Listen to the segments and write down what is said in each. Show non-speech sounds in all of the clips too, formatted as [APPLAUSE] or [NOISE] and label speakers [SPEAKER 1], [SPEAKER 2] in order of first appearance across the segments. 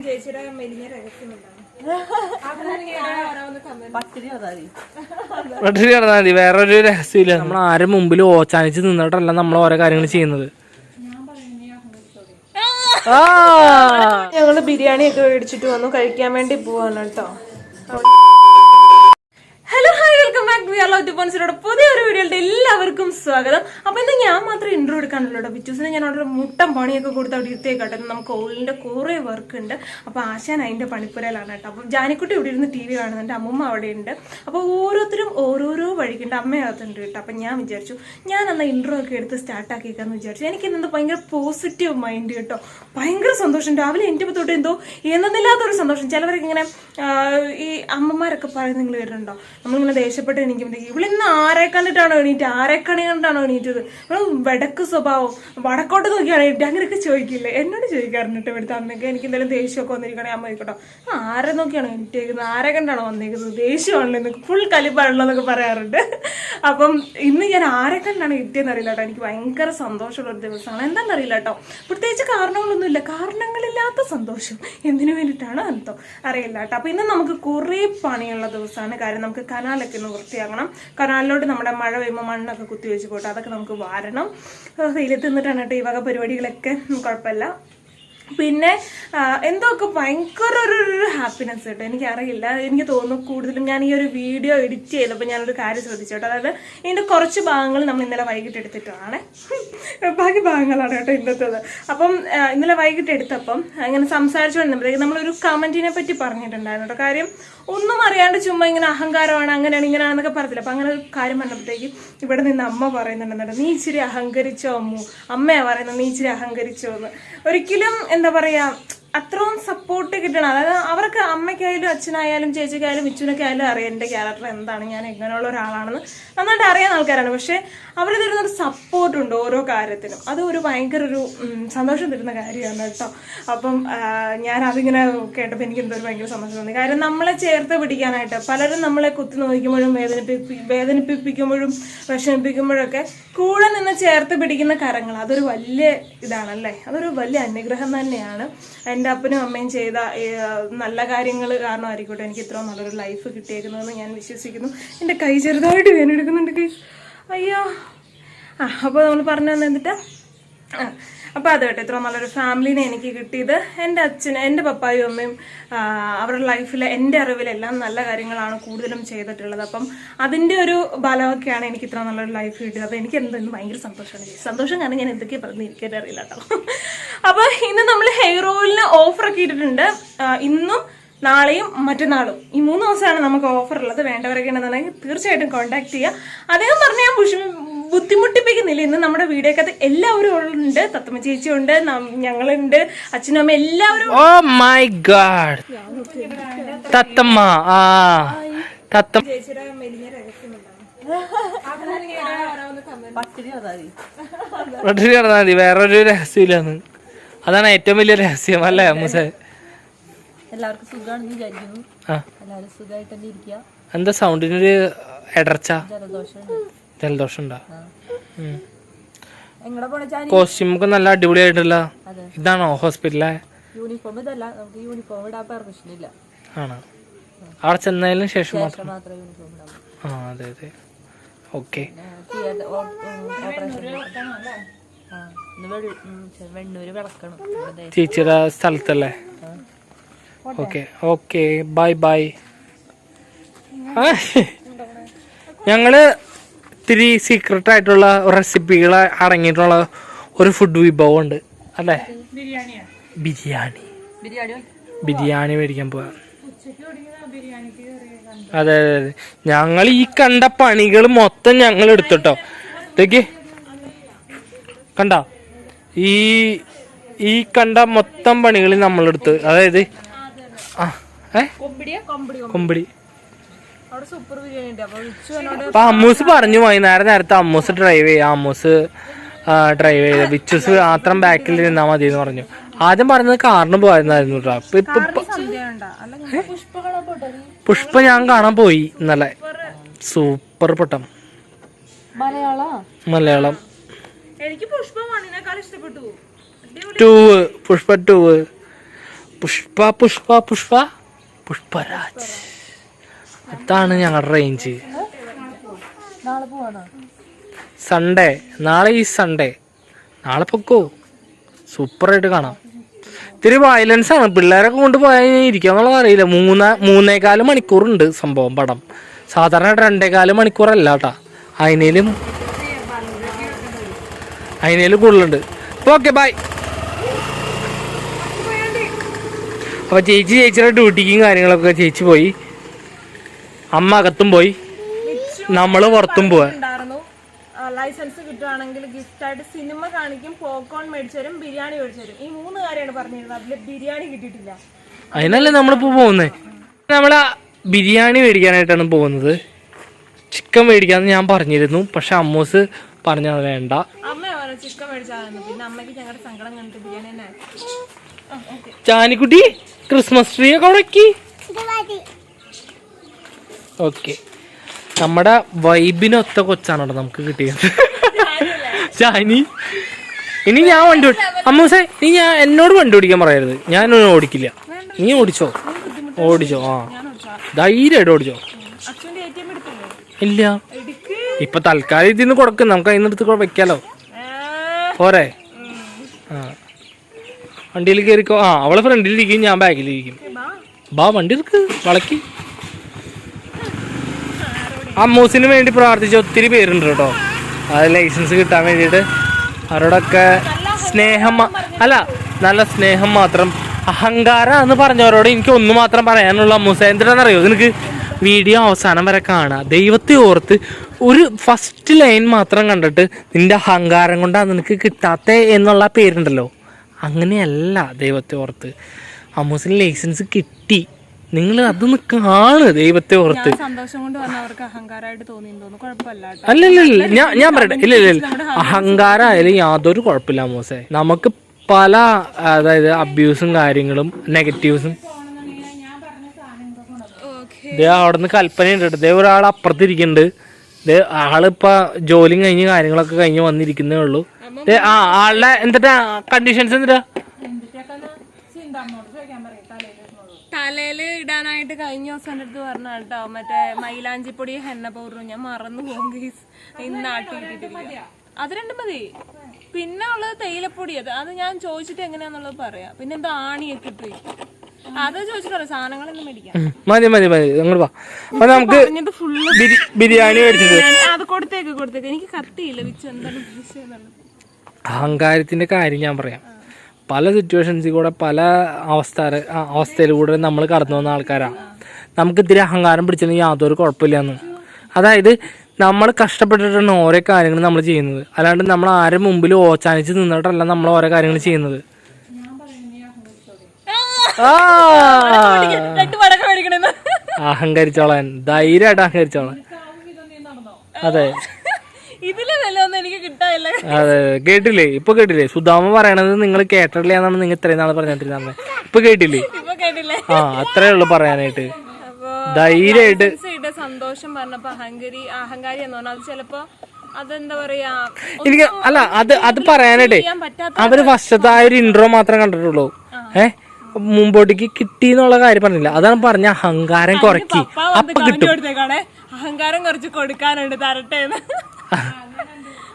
[SPEAKER 1] ചേച്ചിയുടെ മെലിഞ്ഞ രഹസ്യമുണ്ടാവും
[SPEAKER 2] മതി വേറൊരു രഹസ്യമില്ല. നമ്മൾ ആരും മുമ്പിൽ ഓച്ചാനിച്ച് നിന്നിട്ടല്ല നമ്മൾ ഓരോ കാര്യങ്ങൾ ചെയ്യുന്നത്. ആ.
[SPEAKER 1] ഞങ്ങൾ ബിരിയാണി ഒക്കെ മേടിച്ചിട്ട് വന്നു കഴിക്കാൻ വേണ്ടി പോവാണ് കേട്ടോ. Hello hi welcome back to യാലോ ടിപ്പോൺസിലൂടെ പുതിയൊരു വീഡിയോയുടെ എല്ലാവർക്കും സ്വാഗതം. അപ്പോൾ ഇന്ന് ഞാൻ മാത്രം ഇൻട്രോ എടുക്കാനുള്ളൂ കേട്ടോ. ബിറ്റൂസിന് ഞാൻ അവിടെ മുട്ടം പണിയൊക്കെ കൊടുത്ത് അവിടെ ഇരുത്തേക്കാട്ടെ നമുക്ക് ഓളിന്റെ കുറേ വർക്ക് ഉണ്ട്. അപ്പോൾ ആശാൻ അതിന്റെ പണിപ്പുരയിലാണ് കേട്ടോ. അപ്പം ജാനിക്കുട്ടി ഇവിടെ ഇരുന്ന് ടി വി കാണുന്നുണ്ട്. അമ്മമ്മ അവിടെ ഉണ്ട്. അപ്പോൾ ഓരോരുത്തരും ഓരോരോ വഴിക്കുണ്ട്. അമ്മയകത്തുണ്ട് കേട്ടോ. അപ്പം ഞാൻ വിചാരിച്ചു ഞാൻ അന്ന് ഇൻട്രോ ഒക്കെ എടുത്ത് സ്റ്റാർട്ടാക്കിയേക്കാന്ന് വിചാരിച്ചു. എനിക്ക് ഇന്ന് ഭയങ്കര പോസിറ്റീവ് മൈൻഡ് കേട്ടോ. ഭയങ്കര സന്തോഷം. രാവിലെ എന്റെ തൊട്ട് എന്തോ എന്നതില്ലാത്തൊരു സന്തോഷം. ചിലവരൊക്കെ ഇങ്ങനെ ഈ അമ്മമാരൊക്കെ പറയുന്നത് നിങ്ങൾ കേട്ടിട്ടുണ്ടോ? നമ്മളിങ്ങനെ ദേഷ്യപ്പെട്ട് എണീക്കുമ്പോഴത്തേക്ക് ഇവളിന്ന് ആരെ കണ്ടിട്ടാണോ എണീറ്റ്? ആരെ കണി കണ്ടിട്ടാണോ എണീറ്റത്? നമ്മൾ വടക്ക് സ്വഭാവം. വടക്കോട്ട് നോക്കിയാണ് എണീറ്റ് അങ്ങനെയൊക്കെ ചോദിക്കില്ലേ? എന്നോട് ചോദിക്കാറുണ്ട് ഇവിടുത്തെ അമ്മയ്ക്ക്. എനിക്ക് എന്തെങ്കിലും ദേഷ്യമൊക്കെ വന്നിരിക്കണേ അമ്മ കേട്ടോ ആരെ നോക്കിയാണോ എണീറ്റേക്കുന്നത്? ആരെ കണ്ടാണോ വന്നേക്കുന്നത്? ദേഷ്യമാണല്ലോ എന്നൊക്കെ ഫുൾ കലിപ്പാണല്ലോ എന്നൊക്കെ പറയാറുണ്ട്. അപ്പം ഇന്ന് ഞാൻ ആരെ കണ്ടാണ് കിട്ടിയെന്ന് അറിയില്ല കേട്ടോ. എനിക്ക് ഭയങ്കര സന്തോഷമുള്ള ഒരു ദിവസമാണ്. എന്താണെന്ന് അറിയില്ല കേട്ടോ. പ്രത്യേകിച്ച് കാരണങ്ങളൊന്നുമില്ല. കാരണങ്ങളില്ലാത്ത സന്തോഷം. എന്തിനു വേണ്ടിയിട്ടാണ് എന്തോ? അറിയില്ല കേട്ടോ. അപ്പം ഇന്ന് നമുക്ക് കുറേ പണിയുള്ള ദിവസമാണ്. കാര്യം നമുക്ക് കനാലൊക്കെ ഒന്ന് വൃത്തിയാക്കണം. കനാലിലോട്ട് നമ്മുടെ മഴ പെയ്യുമ്പോൾ മണ്ണൊക്കെ കുത്തി വെച്ച് പോട്ടെ. അതൊക്കെ നമുക്ക് വാരണം. വെയിലത്ത് നിന്നിട്ടാണ് കേട്ടോ ഈ വക പരിപാടികളൊക്കെ. കുഴപ്പമില്ല. പിന്നെ എന്തൊക്കെ ഭയങ്കര ഒരു ഒരു ഹാപ്പിനെസ് കേട്ടോ. എനിക്കറിയില്ല. എനിക്ക് തോന്നുന്നു കൂടുതലും ഞാൻ ഈ ഒരു വീഡിയോ എഡിറ്റ് ചെയ്തപ്പോൾ ഞാനൊരു കാര്യം ശ്രദ്ധിച്ചു കേട്ടോ അതായത് ഇതിന്റെ കുറച്ച് ഭാഗങ്ങൾ നമ്മൾ ഇന്നലെ വൈകിട്ട് എടുത്തിട്ടാണ് [LAUGHS] ബാക്കി ഭാഗങ്ങളാണ് കേട്ടോ ഇന്നത്തേത്. അപ്പം ഇന്നലെ വൈകിട്ട് എടുത്തപ്പം ഇങ്ങനെ സംസാരിച്ചുകൊണ്ടിരുന്നപ്പോഴത്തേക്ക് നമ്മളൊരു കമന്റിനെ പറ്റി പറഞ്ഞിട്ടുണ്ടായിരുന്നു കേട്ടോ. കാര്യം ഒന്നും അറിയാണ്ട് ചുമ്മാ ഇങ്ങനെ അഹങ്കാരമാണ് അങ്ങനെയാണ് ഇങ്ങനെയാണെന്നൊക്കെ പറഞ്ഞില്ല. അപ്പം അങ്ങനെ ഒരു കാര്യം പറഞ്ഞപ്പോഴത്തേക്ക് ഇവിടെ നിന്ന് അമ്മ പറയുന്നുണ്ടെന്നുണ്ട് നീ ഇച്ചിരി അഹങ്കരിച്ചോ അമ്മു? അമ്മയാണ് പറയുന്നത് നീ ഇച്ചിരി അഹങ്കരിച്ചോ എന്ന് ഒരിക്കലും എന്താ പറയാ അത്രയും സപ്പോർട്ട് കിട്ടണം. അതായത് അവർക്ക് അമ്മയ്ക്കായാലും അച്ഛനായാലും ചേച്ചിക്കായാലും മിച്ചുനൊക്കെ ആയാലും അറിയാം എന്റെ ക്യാരക്ടർ എന്താണ് ഞാൻ എങ്ങനെയുള്ള ഒരാളാണെന്ന്. നന്നായിട്ട് അറിയാൻ ആൾക്കാരാണ്. പക്ഷേ അവർ തരുന്നൊരു സപ്പോർട്ട് ഉണ്ട് ഓരോ കാര്യത്തിനും. അത് ഒരു ഭയങ്കര ഒരു സന്തോഷം തരുന്ന കാര്യമാണ് കേട്ടോ. അപ്പം ഞാൻ അതിങ്ങനെ കേട്ടപ്പോൾ എനിക്ക് എന്തൊരു ഭയങ്കര സന്തോഷം തോന്നി. കാര്യം നമ്മളെ ചേർത്ത് പിടിക്കാനായിട്ട് പലരും നമ്മളെ കുത്തി നോക്കുമ്പോഴും വേദനിപ്പി വേദനിപ്പിപ്പിക്കുമ്പോഴും വിഷമിപ്പിക്കുമ്പോഴൊക്കെ കൂടെ നിന്ന് ചേർത്ത് പിടിക്കുന്ന കരങ്ങൾ. അതൊരു വലിയ ഇതാണല്ലേ? അതൊരു വലിയ അനുഗ്രഹം തന്നെയാണ്. എന്റെ അപ്പനും അമ്മയും ചെയ്ത നല്ല കാര്യങ്ങൾ കാരണമായിരിക്കട്ടെ എനിക്ക് ഇത്ര നല്ലൊരു ലൈഫ് കിട്ടിയേക്കുന്നതെന്ന് ഞാൻ വിശ്വസിക്കുന്നു. എന്റെ കൈ ചെറുതായിട്ട് വേനെടുക്കുന്നുണ്ട് കൈ അയ്യോ. ആ അപ്പോൾ നമ്മൾ പറഞ്ഞു തന്നിട്ട് അപ്പോൾ അത് കേട്ടോ ഇത്ര നല്ലൊരു ഫാമിലിനെ എനിക്ക് കിട്ടിയത്. എന്റെ അച്ഛൻ എന്റെ പപ്പായും അമ്മയും അവരുടെ ലൈഫിൽ എന്റെ അറിവിലെല്ലാം നല്ല കാര്യങ്ങളാണ് കൂടുതലും ചെയ്തിട്ടുള്ളത്. അപ്പം അതിന്റെ ഒരു ബലമൊക്കെയാണ് എനിക്ക് ഇത്ര നല്ലൊരു ലൈഫ് കിട്ടിയത്. അപ്പോൾ എനിക്ക് എന്തെങ്കിലും ഭയങ്കര സന്തോഷമാണ് സന്തോഷം കാരണം ഞാൻ എന്തൊക്കെയാണ് പറഞ്ഞിരിക്കാൻ അറിയില്ല കേട്ടോ. അപ്പോൾ ഇന്ന് നമ്മൾ ഹെയർ ഓയിലിന് ഒക്കെ ഇട്ടിട്ടുണ്ട്. ഇന്നും നാളെയും മറ്റന്നാളും. ഈ മൂന്ന് ദിവസമാണ് നമുക്ക് ഓഫർ ഉള്ളത്. വേണ്ടവരൊക്കെ ഉണ്ടെന്നുണ്ടെങ്കിൽ തീർച്ചയായിട്ടും കോൺടാക്ട് ചെയ്യുക. അദ്ദേഹം പറഞ്ഞ ഞാൻ ബുഷ് ബുദ്ധിമുട്ടിപ്പിക്കുന്നില്ല. ഇന്ന് നമ്മുടെ വീഡിയോക്കകത്ത് എല്ലാവരും ഉണ്ട്. തത്തമ്മ ചേച്ചി ഉണ്ട്. ഞങ്ങളുണ്ട്. അച്ഛനും അമ്മ എല്ലാവരും
[SPEAKER 2] ഓ മൈ ഗാഡ് തത്തമ്മ ആ. തത്തമ്മ.
[SPEAKER 1] ചേച്ചിയുടെ മെലിഞ്ഞ രഹസ്യമുണ്ടാവും
[SPEAKER 3] പത്തിരി അതായി
[SPEAKER 2] പട്ടിണി കിടന്നാൽ മതി. വേറൊരു രഹസ്യമില്ലാന്ന് അതാണ് ഏറ്റവും വലിയ രഹസ്യം അല്ലേ മുസേ?
[SPEAKER 3] എല്ലാവർക്കും സുഖമാണെന്ന് വിചാരിക്കുന്നു. എല്ലാവരും സുഖമായിട്ട് തന്നെ ഇരിക്കുക
[SPEAKER 2] എന്താ സൗണ്ടിനൊരു ഇടർച്ച ജലദോഷം ഉണ്ടാ
[SPEAKER 3] എങ്ങടെ പോണ ചാനി?
[SPEAKER 2] കോസ്റ്റ്യൂം ഒക്കെ നല്ല
[SPEAKER 3] അടിപൊളിയായിട്ടുള്ള
[SPEAKER 2] ഇതാണോ ഹോസ്പിറ്റലിലെ
[SPEAKER 3] യൂണിഫോം ഇതല്ല നമുക്ക് യൂണിഫോം ഇടാൻ പെർമിഷൻ ഇല്ല.
[SPEAKER 2] ആണോ? അവിടെ ചെന്നതിന് ശേഷം മാത്രം. ആ അതെ അതെ. ഓക്കെ. ചേച്ചിയുടെ സ്ഥലത്തല്ലേ? Okay okay bye bye. ഞങ്ങൾ ഇത്തിരി സീക്രട്ട് ആയിട്ടുള്ള റെസിപ്പികൾ അടങ്ങിയിട്ടുള്ള ഒരു ഫുഡ് വിഭവം ഉണ്ട് അല്ലേ? ബിരിയാണി.
[SPEAKER 3] ബിരിയാണി.
[SPEAKER 2] മേടിക്കാൻ പോവാ. അതെ അതെ അതെ. ഞങ്ങൾ ഈ കണ്ട പണികൾ മൊത്തം ഞങ്ങൾ എടുത്തിട്ടോ ഇതൊക്കെ കണ്ട? ഈ ഈ കണ്ട മൊത്തം പണികൾ നമ്മളെടുത്ത്. അതായത് ആ ഏ?
[SPEAKER 1] കൊമ്പിടി അപ്പൊ
[SPEAKER 2] അമ്മൂസ് പറഞ്ഞു നേരെ നേരത്തെ അമ്മൂസ് ഡ്രൈവ് ചെയ്യാം അമ്മൂസ് ഡ്രൈവ് ചെയ്ത. വിച്ചുസ് മാത്രം ബാക്കിൽ നിന്നാ മതി എന്ന് പറഞ്ഞു. ആദ്യം പറഞ്ഞത് കാറിന് പോയിരുന്നായിരുന്നു കേട്ടോ പുഷ്പ ഞാൻ കാണാൻ പോയി ഇന്നലെ. സൂപ്പർ പൊട്ടം.
[SPEAKER 3] മലയാളം.
[SPEAKER 1] എനിക്ക് പുഷ്പ ഇഷ്ടപ്പെട്ടു.
[SPEAKER 2] Two Pushpa two Pushpa Pushpa Pushpa. Pushparaj. അതാണ് ഞങ്ങളുടെ റേഞ്ച് സൺഡേ നാളെ ഈ സൺഡേ നാളെ പൊക്കോ. സൂപ്പറായിട്ട് കാണാം. ഇത്തിരി വയലൻസ് ആണ്. പിള്ളേരൊക്കെ കൊണ്ടുപോയാൽ ഇരിക്കാന്നുള്ളത് അറിയില്ല. മൂന്ന മൂന്നേകാൽ മണിക്കൂറുണ്ട് സംഭവം പടം. സാധാരണ രണ്ടേകാൽ മണിക്കൂറല്ല കേട്ടാ. അതിനേലും അതിനേലും കൂടുതലുണ്ട്. അപ്പോൾ ഓക്കെ ബൈ അപ്പോൾ ചേച്ചി ചേച്ചിയുടെ ഡ്യൂട്ടിക്കും കാര്യങ്ങളൊക്കെ ചേച്ചി പോയി. അമ്മ അകത്തും പോയി. നമ്മൾ പുറത്തും പോവാ.
[SPEAKER 1] ലൈസൻസ് കിട്ടുവാണെങ്കിൽ ഗിഫ്റ്റ് ആയിട്ട് സിനിമ കാണിക്കും പോപ്കോൺ മേടിച്ചു തരും ബിരിയാണി മേടിച്ചു തരും. ഈ മൂന്ന് കാര്യമാണ് പറഞ്ഞിരുന്നത്. അതിൽ ബിരിയാണി കിട്ടിയിട്ടില്ല.
[SPEAKER 2] അതിനല്ലേ നമ്മളിപ്പോൾ പോകുന്നത് നമ്മൾ ബിരിയാണി മേടിക്കാനായിട്ടാണ് പോകുന്നത്. ചിക്കൻ മേടിക്കാമെന്ന് ഞാൻ പറഞ്ഞിരുന്നു. പക്ഷെ അമ്മൂസ് പറഞ്ഞത് വേണ്ട.
[SPEAKER 1] ചിക്കൻ മേടിച്ചായിരുന്നു. പിന്നെ അമ്മയ്ക്ക് ഞങ്ങളുടെ സങ്കടം കണ്ടിട്ട് ബിരിയാണി തന്നെ ആക്കി. ആ,
[SPEAKER 2] ചാനിക്കുട്ടി ക്രിസ്മസ് ട്രീ ഒക്കെ ഉടക്കി ഓക്കെ. നമ്മുടെ വൈബിനൊത്ത കൊച്ചാണ് കേട്ടോ നമുക്ക് കിട്ടിയത്. ചാനി ഇനി ഞാൻ വണ്ടി അമ്മൂസേ ഇനി ഞാൻ എന്നോട് വണ്ടി ഓടിക്കാൻ പറയരുത്. ഞാൻ ഓടിക്കില്ല. നീ ഓടിച്ചോ? ഓടിച്ചോ ആ. ധൈര്യമായിട്ട് ഓടിച്ചോ?
[SPEAKER 1] അച്ഛന്റെ എ എടുത്തില്ലേ?
[SPEAKER 2] ഇല്ല. ഇപ്പൊ തൽക്കാലം ഇതിന്ന് കൊടുക്കും. നമുക്ക് അതിന് എടുത്ത് വെക്കാലോ. പോരെ? ആ. വണ്ടിയിൽ കയറിക്കോ? ആ അവളെ ഫ്രണ്ടിലിരിക്കും ഞാൻ ബാക്കിലിരിക്കും
[SPEAKER 1] ബാ.
[SPEAKER 2] ബാ വണ്ടി എടുക്ക് വളക്കി. അമ്മൂസിന് വേണ്ടി പ്രാർത്ഥിച്ച ഒത്തിരി പേരുണ്ട് കേട്ടോ. അത് ലൈസൻസ് കിട്ടാൻ വേണ്ടിയിട്ട്. അവരോടൊക്കെ സ്നേഹം അല്ല നല്ല സ്നേഹം മാത്രം. അഹങ്കാരം എന്ന് പറഞ്ഞവരോട് എനിക്ക് ഒന്ന് മാത്രം പറയാനുള്ള. അമ്മൂസ എന്തിനാണെന്നറിയോ നിനക്ക് വീഡിയോ അവസാനം വരെ കാണുക. ദൈവത്തെ ഓർത്ത് ഒരു ഫസ്റ്റ് ലൈൻ മാത്രം കണ്ടിട്ട് നിന്റെ അഹങ്കാരം കൊണ്ടാണ് നിനക്ക് കിട്ടാത്ത എന്നുള്ള പേരുണ്ടല്ലോ. അങ്ങനെയല്ല ദൈവത്തെ ഓർത്ത്. അമ്മൂസിന് ലൈസൻസ് കിട്ടി. നിങ്ങൾ അതൊന്ന് കാണ് ദൈവത്തെ ഓർത്ത്. അല്ലല്ല ഞാൻ ഞാൻ പറയട്ടെ. ഇല്ല ഇല്ല ഇല്ല. അഹങ്കാരമായാലും യാതൊരു കുഴപ്പമില്ല മോസെ നമുക്ക് പല അതായത് അബ്യൂസും കാര്യങ്ങളും നെഗറ്റീവ്സും ദേ അവിടെ നിന്ന് കൽപ്പനയുണ്ട് കേട്ടോ. ദേ ഒരാൾ അപ്പുറത്തിരിക്കുന്നുണ്ട്. ദേ ആളിപ്പോ ജോലിയും കഴിഞ്ഞ് കാര്യങ്ങളൊക്കെ കഴിഞ്ഞ് വന്നിരിക്കുന്നേ ഉള്ളൂ. ദേ ആ ആളുടെ എന്തിട്ടാ? കണ്ടീഷൻസ് എന്തിട്ടാ?
[SPEAKER 1] തലയിൽ ഇടാനായിട്ട് കഴിഞ്ഞ ദിവസം എന്റെ അടുത്ത് പറഞ്ഞ കേട്ടോ മറ്റേ മൈലാഞ്ചിപ്പൊടി ഹെന്ന പൗഡറും ഞാൻ മറന്നു പോകും ഗീസ് ഇന്ന് ആട്ടിയിട്ടിട്ടില്ല അത് രണ്ടും മതി. പിന്നെ ഉള്ളത് തേയിലപ്പൊടി. അത് അത് ഞാൻ ചോദിച്ചിട്ട് എങ്ങനെയാന്നുള്ളത് പറയാം. പിന്നെ എന്താ ആണിയൊക്കെ ഇട്ട്.
[SPEAKER 2] മതി മതി മതി. അങ്ങോട്ട് വാ. അപ്പൊ നമുക്ക് ബിരിയാണി മേടിച്ചത് അഹങ്കാരത്തിന്റെ കാര്യം ഞാൻ പറയാം. പല സിറ്റുവേഷൻസിൽ കൂടെ പല അവസ്ഥ അവസ്ഥയിലൂടെ നമ്മൾ കടന്നു വന്ന ആൾക്കാരാണ് നമുക്ക് ഇത്തിരി അഹങ്കാരം പിടിച്ചതിന് യാതൊരു കുഴപ്പമില്ലെന്ന്. അതായത് നമ്മൾ കഷ്ടപ്പെട്ടിട്ടാണ് ഓരോ കാര്യങ്ങൾ നമ്മൾ ചെയ്യുന്നത്. അല്ലാണ്ട് നമ്മൾ ആരും മുമ്പിൽ ഓച്ചാനിച്ച് നിന്നിട്ടല്ല നമ്മൾ ഓരോ കാര്യങ്ങൾ ചെയ്യുന്നത്.
[SPEAKER 1] രണ്ട് പടക്കം മേടിക്കണെന്ന്.
[SPEAKER 2] അഹങ്കരിച്ചോളാൻ. ധൈര്യമായിട്ട് അഹങ്കരിച്ചോളാൻ. അതെ. അതെ. കേട്ടില്ലേ? ഇപ്പൊ കേട്ടില്ലേ? സുധാമ പറയണത് നിങ്ങൾ കേട്ടിട്ടില്ല എന്നാണ് നിങ്ങൾ ഇത്രയും നാൾ പറഞ്ഞോണ്ടിരുന്നത് ഇപ്പൊ കേട്ടില്ലേ? ആ അത്രേ ഉള്ളു പറയാനായിട്ട്. ധൈര്യമായിട്ട്.
[SPEAKER 1] സന്തോഷം പറഞ്ഞപ്പോ അഹങ്കരി അഹങ്കാരി എന്ന് പറഞ്ഞാൽ അത് ചിലപ്പോ അതെന്താ പറയാ
[SPEAKER 2] എനിക്ക് അല്ല അത് അത് പറയാനായിട്ടേ. അവർ ആ ഒരു ഇൻട്രോ മാത്രം കണ്ടിട്ടുള്ളൂ. ഏ? മുമ്പോട്ടേക്ക് കിട്ടി എന്നുള്ള കാര്യം പറഞ്ഞില്ല. അതാണ് പറഞ്ഞ അഹങ്കാരം
[SPEAKER 1] കുറക്കി
[SPEAKER 2] അപ്പൊ കിട്ടും.
[SPEAKER 1] അഹങ്കാരം കുറച്ച് കൊടുക്കാനുണ്ട് തരട്ടെ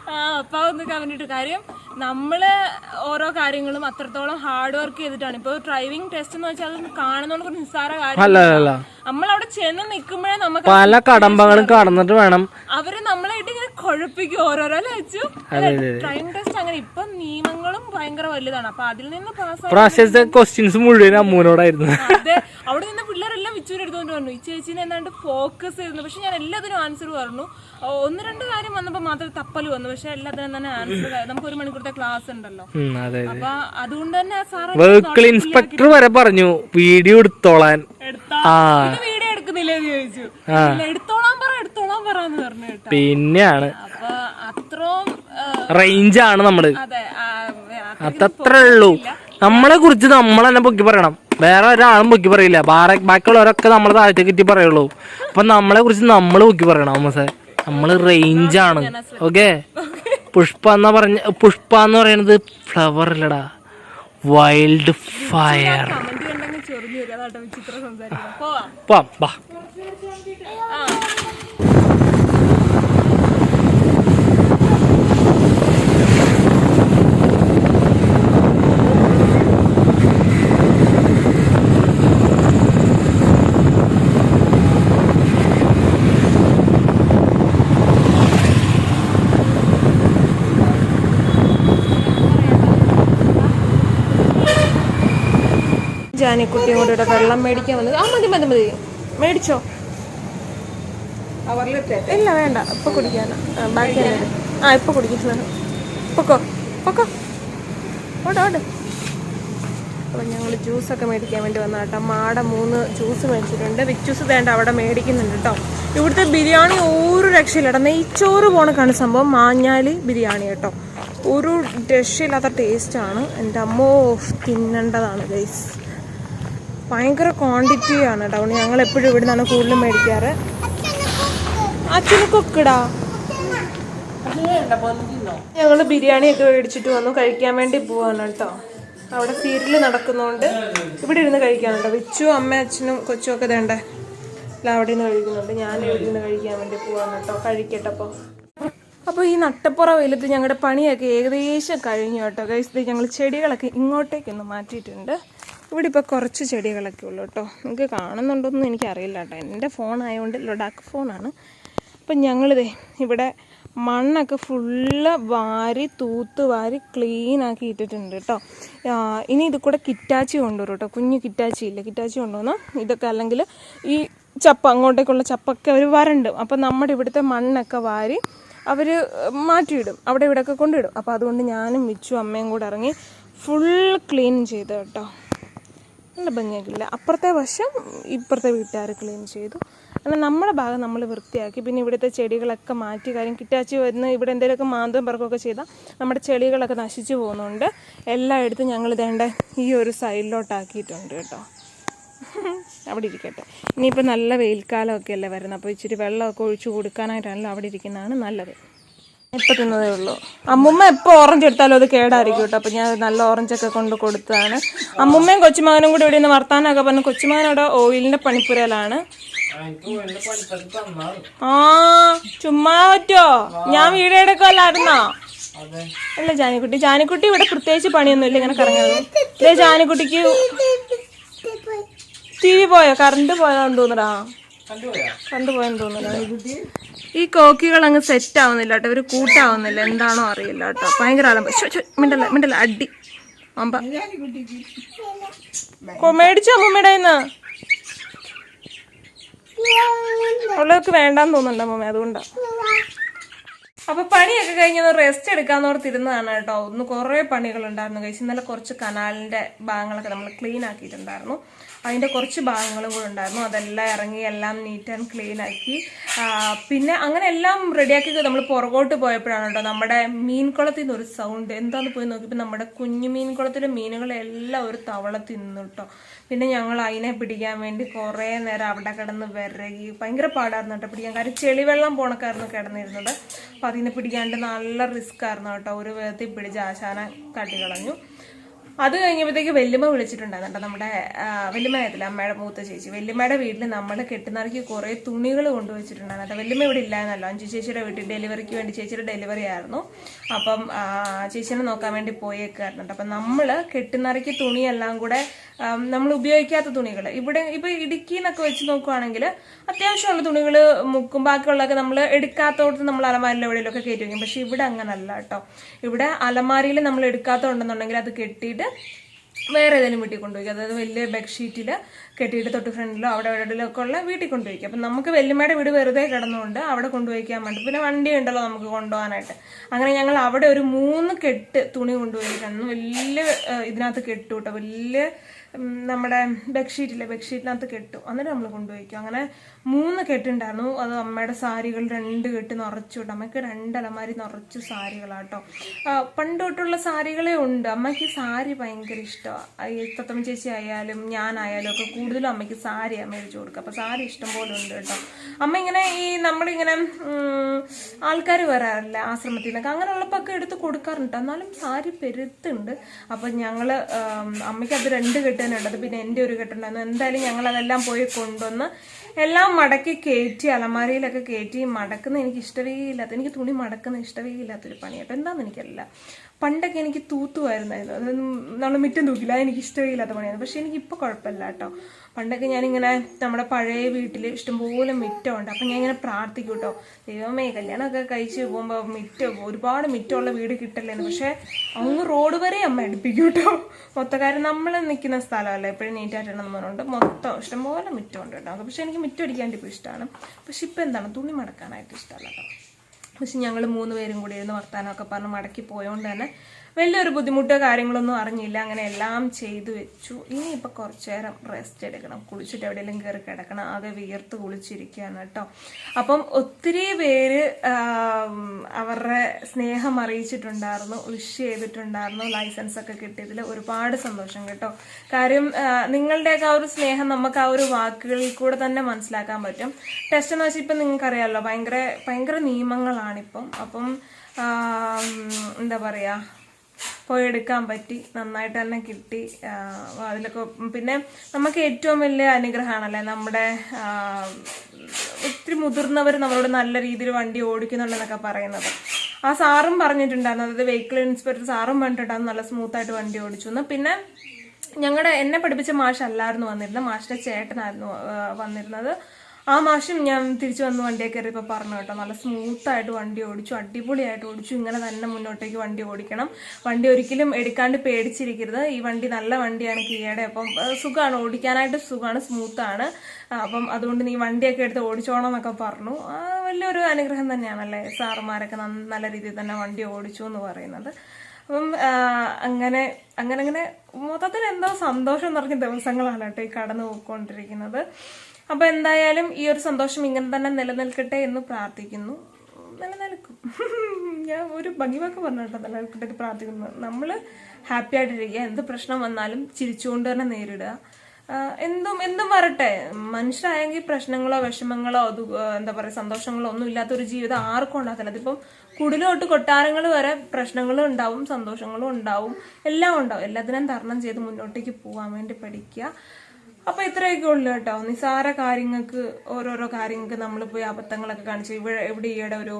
[SPEAKER 1] ആ. അപ്പ ഒന്ന് കാര്യം നമ്മൾ ഓരോ കാര്യങ്ങളും അത്രത്തോളം ഹാർഡ് വർക്ക് ചെയ്തിട്ടാണ്. ഇപ്പൊ ഡ്രൈവിംഗ് ടെസ്റ്റ് എന്ന് വെച്ചാൽ കാണുന്നോണ്ട് നിസ്സാര കാര്യം അവിടെ ചെന്ന് നിൽക്കുമ്പോഴേ നമുക്ക്
[SPEAKER 2] പല കടമ്പകളും കടന്നിട്ട് വേണം.
[SPEAKER 1] അവർ നമ്മളായിട്ട് ഇങ്ങനെ കുഴപ്പിക്കും ഓരോരോ ലച്ചു ക്രൈം ടെസ്റ്റ് അങ്ങനെ ഇപ്പൊ നിയമങ്ങളും ഭയങ്കര വലുതാണ്. അപ്പൊ അതിൽ നിന്ന് പാസ്
[SPEAKER 2] പ്രാവശ്യത്തെ ക്വസ്റ്റ്യൻസ് മുഴുവൻ അമ്മൂനോടായിരുന്നു.
[SPEAKER 1] അതെ അവിടെ നിന്ന് പിള്ളേരെല്ലാം വിച്ചൂര് എടുത്തുകൊണ്ട് പറഞ്ഞു ഈ ചേച്ചിനെ എന്താണ്ട് ഫോക്കസ് ചെയ്യുന്നു പക്ഷെ ഞാൻ എല്ലാത്തിനും ആൻസർ പറഞ്ഞു. ഒന്ന് രണ്ട് കാര്യം വന്നപ്പോ മാത്രമേ തപ്പൽ വന്നു. പക്ഷെ എല്ലാത്തിനും തന്നെ ആൻസർ നമുക്ക് ഒരു മണിക്കൂറത്തെ ക്ലാസ് ഉണ്ടല്ലോ. അപ്പൊ അതുകൊണ്ട് തന്നെ സാറ്
[SPEAKER 2] വെഹിക്കിൾ ഇൻസ്പെക്ടർ വരെ പറഞ്ഞു വീഡിയോ എടുത്തോളാൻ
[SPEAKER 1] വീഡിയോ എടുക്കുന്നില്ലേ ചോദിച്ചു. പറ എടുത്തോളാൻ പറ എന്ന് പറഞ്ഞു കേട്ടോ.
[SPEAKER 2] പിന്നെയാണ്.
[SPEAKER 1] അപ്പൊ അത്രയും റേഞ്ച്
[SPEAKER 2] റേഞ്ചാണ്
[SPEAKER 1] നമ്മൾ.
[SPEAKER 2] അതത്രേ ഉള്ളൂ നമ്മളെ കുറിച്ച് നമ്മൾ തന്നെ പൊക്കി പറയണം. വേറെ ഒരാളും പൊക്കി പറയില്ല. ബാക്കിയുള്ളവരൊക്കെ നമ്മളെ താഴത്തേക്ക് എത്തി പറയുള്ളൂ. അപ്പൊ നമ്മളെ കുറിച്ച് നമ്മൾ പൊക്കി പറയണം അമ്മസെ നമ്മൾ റേഞ്ചാണ്. ഓക്കെ? പുഷ്പ എന്നാ പറഞ്ഞ പുഷ്പ എന്ന് പറയുന്നത് ഫ്ലവർ അല്ലടാ വൈൽഡ് ഫയർ
[SPEAKER 1] ചൊറിഞ്ഞു വരും അതാട്ടോ വിചിത്ര സംസാരിക്കണം. പോവാം.
[SPEAKER 2] പോവാം ബാ
[SPEAKER 1] ജാനിക്കുട്ടിയും കൂടെ ഇവിടെ വെള്ളം മേടിക്കാൻ വന്നത്. ആ മതി മതി മതി. മേടിച്ചോ? ഇല്ല വേണ്ട. ഇപ്പൊ കുടിക്കാനാ. ബാക്കി ആ ഇപ്പൊ കുടിക്കുന്നു പൊക്കോ പൊക്കോ. ഓട് ഓട്. അപ്പം ഞങ്ങൾ ജ്യൂസൊക്കെ മേടിക്കാൻ വേണ്ടി വന്ന കേട്ടോ. മാട മൂന്ന് ജ്യൂസ് മേടിച്ചിട്ടുണ്ട്. വിച്ചൂസ് വേണ്ട അവിടെ മേടിക്കുന്നുണ്ട് കേട്ടോ. ഇവിടുത്തെ ബിരിയാണി ഒരു രക്ഷയില്ല നെയ്ച്ചോറ് പോണക്കാണ് സംഭവം മാഞ്ഞാലി ബിരിയാണി കേട്ടോ. ഒരു രക്ഷയില്ലാത്ത ടേസ്റ്റാണ് എന്റെ അമ്മോ തിന്നേണ്ടതാണ് ഗൈസ് ഭയങ്കര ക്വാണ്ടിറ്റി ആണ് കേട്ടോ ഞങ്ങൾ എപ്പോഴും ഇവിടെ നിന്നാണ് കൂടുതലും മേടിക്കാറ്. അച്ഛന് കൊക്കിടാ ഞങ്ങൾ ബിരിയാണി ഒക്കെ മേടിച്ചിട്ട് വന്നു. കഴിക്കാൻ വേണ്ടി പോവാണ് കേട്ടോ അവിടെ സീരിയൽ നടക്കുന്നതുകൊണ്ട് ഇവിടെ ഇരുന്ന് കഴിക്കാൻ കേട്ടോ വിച്ചു അമ്മ അച്ഛനും കൊച്ചും ഒക്കെ വേണ്ടേ എല്ലാം അവിടെ നിന്ന് കഴിക്കുന്നുണ്ട്. ഞാൻ ഇവിടെ നിന്ന് കഴിക്കാൻ വേണ്ടി പോവാണ് കേട്ടോ കഴിക്കട്ടെ അപ്പോൾ അപ്പോൾ ഈ നട്ടപ്പുറ വെയിലത്ത് ഞങ്ങളുടെ പണിയൊക്കെ ഏകദേശം കഴിഞ്ഞു കേട്ടോ ഞങ്ങൾ ചെടികളൊക്കെ ഇങ്ങോട്ടേക്കൊന്ന് മാറ്റിയിട്ടുണ്ട്. ഇവിടെ ഇപ്പോൾ കുറച്ച് ചെടികളൊക്കെ ഉള്ളൂ കേട്ടോ. നിങ്ങൾക്ക് കാണുന്നുണ്ടോയെന്ന് എനിക്കറിയില്ല കേട്ടോ. എന്റെ ഫോൺ ആയതുകൊണ്ട് ലൊഡാക്ക് ഫോണാണ് അപ്പം ഞങ്ങളിതേ ഇവിടെ മണ്ണൊക്കെ ഫുള്ള് വാരി തൂത്ത് വാരി ക്ലീനാക്കി ഇട്ടിട്ടുണ്ട് കേട്ടോ. ഇനി ഇത് കൂടെ കിറ്റാച്ചി കൊണ്ടുവരും കേട്ടോ. കുഞ്ഞ് കിറ്റാച്ചി ഇല്ല? കിറ്റാച്ചി കൊണ്ടുവന്നാൽ ഇതൊക്കെ അല്ലെങ്കിൽ ഈ ചപ്പ അങ്ങോട്ടേക്കുള്ള ചപ്പൊക്കെ അവർ വരണ്ട്. അപ്പം നമ്മുടെ ഇവിടുത്തെ മണ്ണൊക്കെ വാരി അവർ മാറ്റിയിടും. അവിടെ ഇവിടെയൊക്കെ കൊണ്ടിടും അപ്പോൾ അതുകൊണ്ട് ഞാനും വിച്ചു അമ്മയും കൂടെ ഇറങ്ങി ഫുൾ ക്ലീൻ ചെയ്ത് കേട്ടോ. നല്ല ഭംഗിയാക്കില്ല അപ്പുറത്തെ വശം ഇപ്പുറത്തെ വീട്ടുകാർ ക്ലീൻ ചെയ്തു. അങ്ങനെ നമ്മുടെ ഭാഗം നമ്മൾ വൃത്തിയാക്കി. പിന്നെ ഇവിടുത്തെ ചെടികളൊക്കെ മാറ്റി കാര്യം കിട്ടാച്ചി വരുന്ന ഇവിടെ എന്തെങ്കിലുമൊക്കെ മാന്തും പറക്കുമൊക്കെ ചെയ്താൽ നമ്മുടെ ചെടികളൊക്കെ നശിച്ചു പോകുന്നുണ്ട്. എല്ലായിടത്തും ഞങ്ങൾ ഇതേണ്ട ഈ ഒരു സൈഡിലോട്ടാക്കിയിട്ടുണ്ട് കേട്ടോ. [LAUGHS] അവിടെ ഇരിക്കട്ടെ. ഇനിയിപ്പോൾ നല്ല വെയിൽക്കാലമൊക്കെ അല്ലേ വരുന്നത്. അപ്പോൾ ഇച്ചിരി വെള്ളമൊക്കെ ഒഴിച്ചു കൊടുക്കാനായിട്ടാണല്ലോ അവിടെ ഇരിക്കുന്നതാണ് നല്ലത്. ഇപ്പം തിന്നതേ ഉള്ളൂ. അമ്മുമ്മ എപ്പോൾ ഓറഞ്ച് എടുത്താലും അത് കേടായിരിക്കും കേട്ടോ. അപ്പം ഞാൻ നല്ല ഓറഞ്ചൊക്കെ കൊണ്ട് കൊടുത്തതാണ്. അമ്മുമ്മയും കൊച്ചുമകനും കൂടി ഇവിടെ നിന്ന് വർത്താനമൊക്കെ പറഞ്ഞു കൊച്ചുമകനോട് ഓയിലിന്റെ പണിപ്പുരയിലാണ്. ആ ചുമ്മാ പറ്റോ? ഞാൻ വീഡിയോ എടുക്കല്ലായിരുന്നോ അല്ല ജാനിക്കുട്ടി. ജാനിക്കുട്ടി ഇവിടെ പ്രത്യേകിച്ച് പണിയൊന്നുമില്ല ഇങ്ങനെ കറങ്ങുന്നത് ഇതേ ജാനിക്കുട്ടിക്ക് ടി വി പോയോ? കറണ്ട് പോയോന്ന് തോന്നടാ കറണ്ട് പോയെന്ന് തോന്നടാ ഈ കോക്കികൾ അങ്ങ് സെറ്റ് ആവുന്നില്ല കേട്ടോ. ഇവർ കൂട്ടാവുന്നില്ല. എന്താണോ അറിയില്ല കേട്ടോ. ഭയങ്കര ശ്ശോ, മിണ്ടല്ല മിണ്ടല്ല. അടി. അമ്പ. മേടിച്ചോ അമ്മൂമ്മയുടെ കയ്യിന്ന്? ഉള്ളവർക്ക് വേണ്ടാന്ന് തോന്നുന്നുണ്ട് അമ്മമ്മ അതുകൊണ്ടാ. അപ്പൊ പണിയൊക്കെ കഴിഞ്ഞ റെസ്റ്റ് എടുക്കാന്നോർത്തിരുന്നതാണ് കേട്ടോ. ഒന്ന് കുറേ പണികളുണ്ടായിരുന്നു. കഴിച്ച് ഇന്നലെ കുറച്ച് കനാലിന്റെ ഭാഗങ്ങളൊക്കെ നമ്മൾ ക്ലീൻ ആക്കിയിട്ടുണ്ടായിരുന്നു. അതിന്റെ കുറച്ച് ഭാഗങ്ങളും കൂടെ ഉണ്ടായിരുന്നു. അതെല്ലാം ഇറങ്ങി എല്ലാം നീറ്റ് ആൻഡ് ക്ലീൻ ആക്കി. പിന്നെ അങ്ങനെ എല്ലാം റെഡിയാക്കി നമ്മൾ പുറകോട്ട് പോയപ്പോഴാണ് കേട്ടോ നമ്മുടെ മീൻകുളത്തിൽ നിന്ന് ഒരു സൗണ്ട് എന്താണെന്ന് പോയി നോക്കിയപ്പോൾ നമ്മുടെ കുഞ്ഞു മീൻകുളത്തിലെ മീനുകളെല്ലാം ഒരു തവള തിന്നു കേട്ടോ. പിന്നെ ഞങ്ങൾ അതിനെ പിടിക്കാൻ വേണ്ടി കുറേ നേരം അവിടെ കിടന്ന് വിരകി. ഭയങ്കര പാടായിരുന്നു കേട്ടോ പിടിക്കാൻ. കാര്യം ചെളിവെള്ളം പോണക്കായിരുന്നു കിടന്നിരുന്നത്. അപ്പോൾ അതിനെ പിടിക്കാണ്ട് നല്ല റിസ്ക് ആയിരുന്നു കേട്ടോ. ഒരു വിധത്തിൽ പിടിച്ച് ആശാന തട്ടിക്കളഞ്ഞു. അത് കഴിഞ്ഞപ്പോഴത്തേക്ക് വല്യമ്മ വിളിച്ചിട്ടുണ്ടായിരുന്നു നമ്മുടെ ആ, അമ്മയുടെ മൂത്ത ചേച്ചി. വല്യമ്മയുടെ വീട്ടിൽ നമ്മൾ കെട്ടുന്നറക്കി കുറേ തുണികൾ കൊണ്ടുവച്ചിട്ടുണ്ടായിരുന്നു അത് വല്യമ്മ ഇവിടെ ഇല്ലായിരുന്നല്ലോ. അഞ്ചു ചേച്ചിയുടെ വീട്ടിൽ ഡെലിവറിക്ക് വേണ്ടി ചേച്ചിയുടെ ഡെലിവറി ആയിരുന്നു. അപ്പം ചേച്ചീനെ നോക്കാൻ വേണ്ടി പോയേക്കായിരുന്നു അപ്പം നമ്മൾ കെട്ടുന്നറക്കി തുണിയെല്ലാം കൂടെ നമ്മൾ ഉപയോഗിക്കാത്ത തുണികൾ. ഇവിടെ ഇപ്പം ഇടുക്കി എന്നൊക്കെ വെച്ച് നോക്കുവാണെങ്കിൽ അത്യാവശ്യമുള്ള തുണികൾ മുക്കും ബാക്കിയുള്ളതൊക്കെ നമ്മൾ എടുക്കാത്തോടത്ത് നമ്മൾ അലമാരിൽ എവിടെയെങ്കിലുമൊക്കെ കയറ്റി വയ്ക്കും. പക്ഷെ ഇവിടെ അങ്ങനല്ല കേട്ടോ. ഇവിടെ അലമാരിയിൽ നമ്മൾ എടുക്കാത്തോണ്ടെന്നുണ്ടെങ്കിൽ അത് കെട്ടിയിട്ട് വേറെ ഏതെങ്കിലും വീട്ടിൽ കൊണ്ടുപോയി അതായത് വലിയ ബെഡ്ഷീറ്റിൽ കെട്ടിയിട്ട് തൊട്ട് ഫ്രണ്ടിലോ അവിടെ എവിടെയെങ്കിലുമൊക്കെ ഉള്ള വീട്ടിൽ കൊണ്ടുപോയിക്കും. അപ്പം നമുക്ക് വല്യമ്മയുടെ വീട് വെറുതെ കിടന്നുകൊണ്ട് അവിടെ കൊണ്ടുപോയിക്കാൻ വേണ്ടി പിന്നെ വണ്ടി ഉണ്ടല്ലോ നമുക്ക് കൊണ്ടുപോകാനായിട്ട്. അങ്ങനെ ഞങ്ങൾ അവിടെ ഒരു മൂന്ന് കെട്ട് തുണി കൊണ്ടുപോയിട്ടാണ് വലിയ ഇതിനകത്ത് കെട്ടു കേട്ടോ. വലിയ നമ്മുടെ ബെഡ്ഷീറ്റില്ലേ ബെഡ്ഷീറ്റിനകത്ത് കെട്ടു. എന്നിട്ട് നമ്മൾ കൊണ്ടുപോയിക്കും. അങ്ങനെ മൂന്ന് കെട്ടുണ്ടായിരുന്നു. അത് അമ്മയുടെ സാരികൾ രണ്ട് കെട്ട് നിറച്ചു വിട്ടു അമ്മയ്ക്ക് രണ്ട് അലമാരി നിറച്ചു സാരികളാട്ടോ. പണ്ട് തൊട്ടുള്ള സാരികളെ ഉണ്ട്. അമ്മയ്ക്ക് സാരി ഭയങ്കര ഇഷ്ടമാണ് തത്തമ്മ ചേച്ചി ആയാലും ഞാനായാലും ഒക്കെ കൂടുതലും അമ്മയ്ക്ക് സാരിയാണ് മേടിച്ചു കൊടുക്കുക. അപ്പോൾ സാരി ഇഷ്ടം പോലെ ഉണ്ട് കേട്ടോ. അമ്മ ഇങ്ങനെ ഈ നമ്മളിങ്ങനെ ആൾക്കാർ വരാറില്ല ആശ്രമത്തിൽ നിന്നൊക്കെ അങ്ങനെയുള്ളപ്പോൾ ഒക്കെ എടുത്ത് കൊടുക്കാറുണ്ട്. എന്നാലും സാരി പെരുത്തുണ്ട്. അപ്പം ഞങ്ങൾ അമ്മയ്ക്ക് അത് രണ്ട് കെട്ട് തന്നെ ഉണ്ട് അത് പിന്നെ എന്റെ ഒരു കെട്ടുണ്ടായിരുന്നു. എന്തായാലും ഞങ്ങൾ അതെല്ലാം പോയി കൊണ്ടുവന്ന് എല്ലാം മടക്കി കയറ്റി അലമാരയിലൊക്കെ കയറ്റി മടക്കുന്ന എനിക്ക് ഇഷ്ടവേ ഇല്ലാത്ത എനിക്ക് തുണി മടക്കുന്ന ഇഷ്ടവേ ഇല്ലാത്തൊരു പണി അപ്പം എന്താണെന്ന് എനിക്കറിയില്ല. പണ്ടൊക്കെ എനിക്ക് തൂത്തുമായിരുന്നായിരുന്നു അത് നമ്മൾ മിറ്റം തൂക്കില്ല. അത് എനിക്ക് ഇഷ്ടമേ ഇല്ലാത്ത പണിയാണ് പക്ഷെ എനിക്ക് ഇപ്പോൾ കുഴപ്പമില്ല കേട്ടോ. പണ്ടൊക്കെ ഞാനിങ്ങനെ നമ്മുടെ പഴയ വീട്ടിൽ ഇഷ്ടംപോലെ മിറ്റമുണ്ട്. അപ്പം ഞാൻ ഇങ്ങനെ പ്രാർത്ഥിക്കും കേട്ടോ. ദൈവമേ കല്യാണമൊക്കെ കഴിച്ച് പോകുമ്പോൾ മിറ്റം ഒരുപാട് മിറ്റമുള്ള വീട് കിട്ടല്ലേന്ന്. പക്ഷേ അങ്ങ് റോഡ് വരെ അമ്മ എടുപ്പിക്കും കേട്ടോ. മൊത്തക്കാരൻ നമ്മൾ നിൽക്കുന്ന സ്ഥലമല്ല? എപ്പോഴും നീറ്റായിട്ടാണെന്ന് പറഞ്ഞുകൊണ്ട് മൊത്തം ഇഷ്ടംപോലെ മിറ്റമുണ്ട് കേട്ടോ. പക്ഷെ എനിക്ക് മിറ്റം അടിക്കാണ്ട് ഇപ്പോൾ ഇഷ്ടമാണ് പക്ഷെ ഇപ്പം എന്താണ്? തുണി മടക്കാനായിട്ട് ഇഷ്ടമല്ല കേട്ടോ. പക്ഷെ ഞങ്ങൾ മൂന്ന് പേരും കൂടി ഇരുന്ന് വർത്താനമൊക്കെ പറഞ്ഞ് മടക്കി പോയതുകൊണ്ട് തന്നെ വലിയൊരു ബുദ്ധിമുട്ടോ കാര്യങ്ങളൊന്നും അറിഞ്ഞില്ല. അങ്ങനെ എല്ലാം ചെയ്തു വെച്ചു. ഇനി ഇനിയിപ്പോൾ കുറച്ചു നേരം റെസ്റ്റ് എടുക്കണം. കുളിച്ചിട്ട് എവിടെയെങ്കിലും കയറി കിടക്കണം. ആകെ വിയർത്ത് കുളിച്ചിരിക്കുകയാണ് കേട്ടോ. അപ്പം ഒത്തിരി പേര് അവരുടെ സ്നേഹം അറിയിച്ചിട്ടുണ്ടായിരുന്നു വിഷ് ചെയ്തിട്ടുണ്ടായിരുന്നു ലൈസൻസ് ഒക്കെ കിട്ടിയതിൽ ഒരുപാട് സന്തോഷം കേട്ടോ. കാര്യം നിങ്ങളുടെയൊക്കെ ആ ഒരു സ്നേഹം നമുക്ക് ആ ഒരു വാക്കുകളിൽ കൂടെ തന്നെ മനസ്സിലാക്കാൻ പറ്റും. ടെസ്റ്റ് എന്ന് വെച്ചാൽ ഇപ്പം നിങ്ങൾക്കറിയാമല്ലോ ഭയങ്കര ഭയങ്കര നിയമങ്ങളാണിപ്പം. അപ്പം എന്താ പറയുക പോയി എടുക്കാൻ പറ്റി. നന്നായിട്ട് തന്നെ കിട്ടി. അതിലൊക്കെ പിന്നെ നമുക്ക് ഏറ്റവും വലിയ അനുഗ്രഹമാണല്ലേ നമ്മുടെ ഒത്തിരി മുതിർന്നവർ നമ്മളോട് നല്ല രീതിയിൽ വണ്ടി ഓടിക്കുന്നുണ്ടെന്നൊക്കെ പറയുന്നത്. ആ സാറും പറഞ്ഞിട്ടുണ്ടായിരുന്നു. അതായത് വെഹിക്കിൾ ഇൻസ്പെക്ടർ സാറും പറഞ്ഞിട്ടുണ്ടായിരുന്നു. നല്ല സ്മൂത്തായിട്ട് വണ്ടി ഓടിച്ചു എന്ന്. പിന്നെ ഞങ്ങളുടെ എന്നെ പഠിപ്പിച്ച മാഷ് അല്ലായിരുന്നു വന്നിരുന്നത്. മാഷിന്റെ ചേട്ടനായിരുന്നു വന്നിരുന്നത്. ആ മാഷും ഞാൻ തിരിച്ചു വന്ന് വണ്ടിയെ കയറിയപ്പോൾ പറഞ്ഞു കേട്ടോ നല്ല സ്മൂത്തായിട്ട് വണ്ടി ഓടിച്ചു അടിപൊളിയായിട്ട് ഓടിച്ചു ഇങ്ങനെ തന്നെ മുന്നോട്ടേക്ക് വണ്ടി ഓടിക്കണം. വണ്ടി ഒരിക്കലും എടുക്കാണ്ട് പേടിച്ചിരിക്കരുത്. ഈ വണ്ടി നല്ല വണ്ടിയാണ് കിയയുടെ അപ്പം സുഖമാണ് ഓടിക്കാനായിട്ട് സുഖമാണ് സ്മൂത്താണ്. അപ്പം അതുകൊണ്ട് നീ വണ്ടിയൊക്കെ എടുത്ത് ഓടിച്ചോണം എന്നൊക്കെ പറഞ്ഞു. വലിയൊരു അനുഗ്രഹം തന്നെയാണല്ലേ സാറുമാരൊക്കെ നല്ല രീതിയിൽ തന്നെ വണ്ടി ഓടിച്ചു എന്ന് പറയുന്നത്. അപ്പം അങ്ങനെ അങ്ങനെ അങ്ങനെ മൊത്തത്തിൽ എന്തോ സന്തോഷം നിറഞ്ഞ ദിവസങ്ങളാണ് കേട്ടോ ഈ കടന്നു പോയിക്കൊണ്ടിരിക്കുന്നത്. അപ്പൊ എന്തായാലും ഈ ഒരു സന്തോഷം ഇങ്ങനെ തന്നെ നിലനിൽക്കട്ടെ എന്ന് പ്രാർത്ഥിക്കുന്നു. നിലനിൽക്കും. [LAUGHS] ഞാൻ ഒരു ഭംഗിവാക്ക് പറഞ്ഞു കേട്ടോ നിലനിൽക്കട്ടെ എന്ന് പ്രാർത്ഥിക്കുന്നു. നമ്മൾ ഹാപ്പി ആയിട്ടിരിക്കുക. എന്ത് പ്രശ്നം വന്നാലും ചിരിച്ചുകൊണ്ട് തന്നെ നേരിടുക. എന്തും എന്തും വരട്ടെ. മനുഷ്യരായെങ്കിൽ പ്രശ്നങ്ങളോ വിഷമങ്ങളോ അത് എന്താ പറയുക സന്തോഷങ്ങളോ ഒന്നും ഇല്ലാത്ത ഒരു ജീവിതം ആർക്കും ഉണ്ടാകത്തില്ല. അതിപ്പം കുടിലോട്ട് കൊട്ടാരങ്ങൾ വരെ പ്രശ്നങ്ങളും ഉണ്ടാവും സന്തോഷങ്ങളും ഉണ്ടാവും എല്ലാം ഉണ്ടാവും. എല്ലാത്തിനും തരണം ചെയ്ത് മുന്നോട്ടേക്ക് പോകാൻ വേണ്ടി പഠിക്കുക. അപ്പൊ ഇത്രയൊക്കെ ഉള്ളു കേട്ടോ. നിസാര കാര്യങ്ങൾക്ക് ഓരോരോ കാര്യങ്ങൾക്ക് നമ്മൾ പോയി അബദ്ധങ്ങളൊക്കെ കാണിച്ചു ഇവിടെ ഇവിടെ ഈയിടെ ഒരു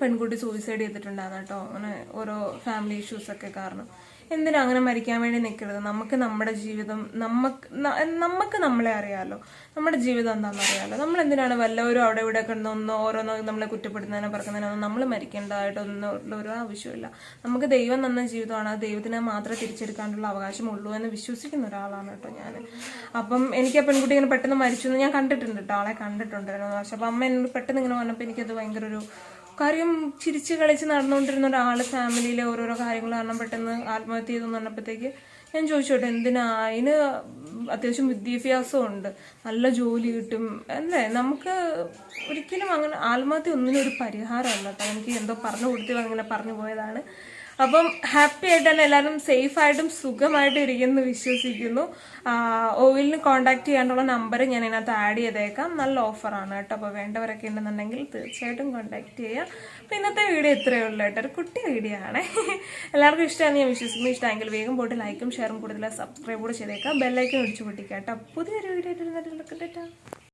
[SPEAKER 1] പെൺകുട്ടി സൂയിസൈഡ് ചെയ്തിട്ടുണ്ടായിരുന്നു കേട്ടോ. അങ്ങനെ ഓരോ ഫാമിലി ഇഷ്യൂസൊക്കെ കാരണം. എന്തിനാ അങ്ങനെ മരിക്കാൻ വേണ്ടി നിൽക്കരുത് നമുക്ക് നമ്മുടെ ജീവിതം നമുക്ക് നമുക്ക് നമ്മളെ അറിയാമല്ലോ നമ്മുടെ ജീവിതം എന്താണെന്ന് അറിയാമല്ലോ നമ്മൾ എന്തിനാണ് വല്ലവരും അവിടെ ഇവിടെ കിടന്നൊന്നോ ഓരോന്നോ നമ്മളെ കുറ്റപ്പെടുത്തുന്നതിനോ പറക്കുന്നതിനോ നമ്മൾ മരിക്കേണ്ടതായിട്ടൊന്നും ഒരു ആവശ്യമില്ല. നമുക്ക് ദൈവം തന്ന ജീവിതമാണ്. ദൈവത്തിനെ മാത്രമേ തിരിച്ചെടുക്കാനുള്ള അവകാശമുള്ളൂ എന്ന് വിശ്വസിക്കുന്ന ഒരാളാണ് കേട്ടോ ഞാൻ അപ്പം എനിക്ക് ആ പെൺകുട്ടി ഇങ്ങനെ പെട്ടെന്ന് മരിച്ചു എന്ന് ഞാൻ കണ്ടിട്ടുണ്ട് കേട്ടോ. ആളെ കണ്ടിട്ടുണ്ടായിരുന്നു. പക്ഷെ അപ്പം അമ്മ എന്നോട് പെട്ടെന്ന് ഇങ്ങനെ വന്നപ്പോൾ എനിക്കത് ഭയങ്കര ഒരു കാര്യം ചിരിച്ച് കളിച്ച് നടന്നുകൊണ്ടിരുന്ന ഒരാൾ ഫാമിലിയിലെ ഓരോരോ കാര്യങ്ങൾ കാരണം പെട്ടെന്ന് ആത്മഹത്യ ചെയ്തു പറഞ്ഞപ്പോഴത്തേക്ക് ഞാൻ ചോദിച്ചോട്ടെ എന്തിനാ? അതിന് അത്യാവശ്യം വിദ്യാഭ്യാസം ഉണ്ട്. നല്ല ജോലി കിട്ടും. അല്ലേ? നമുക്ക് ഒരിക്കലും അങ്ങനെ ആത്മഹത്യ ഒന്നിനും ഒരു പരിഹാരമല്ല എനിക്ക് എന്തോ പറഞ്ഞു കൊടുത്തി അങ്ങനെ പറഞ്ഞു പോയതാണ്. അപ്പം ഹാപ്പി ആയിട്ട് തന്നെ എല്ലാവരും സേഫ് ആയിട്ടും സുഖമായിട്ടും ഇരിക്കുന്നു വിശ്വസിക്കുന്നു. ഓയിലിന് കോൺടാക്ട് ചെയ്യാനുള്ള നമ്പർ ഞാൻ ഇതിനകത്ത് ആഡ് ചെയ്തേക്കാം. നല്ല ഓഫറാണ് കേട്ടോ. അപ്പോൾ വേണ്ടവരൊക്കെ ഉണ്ടെന്നുണ്ടെങ്കിൽ തീർച്ചയായിട്ടും കോൺടാക്ട് ചെയ്യുക അപ്പോൾ ഇന്നത്തെ വീഡിയോ ഇത്രയേ ഉള്ളൂ കേട്ടോ. ഒരു കുട്ടി വീഡിയോ ആണ്. എല്ലാവർക്കും ഇഷ്ടമാണ് ഞാൻ വിശ്വസിക്കുന്നു. ഇഷ്ടമെങ്കിൽ വേഗം പോയിട്ട് ലൈക്കും ഷെയറും കൂടുതൽ സബ്സ്ക്രൈബ് കൂടെ ചെയ്തേക്കാം. ബെല്ലൈക്കും ഒഴിച്ചു പൊട്ടിക്കാം കേട്ടോ. പുതിയൊരു വീഡിയോ ആയിട്ട് ഇരുന്നിട്ട്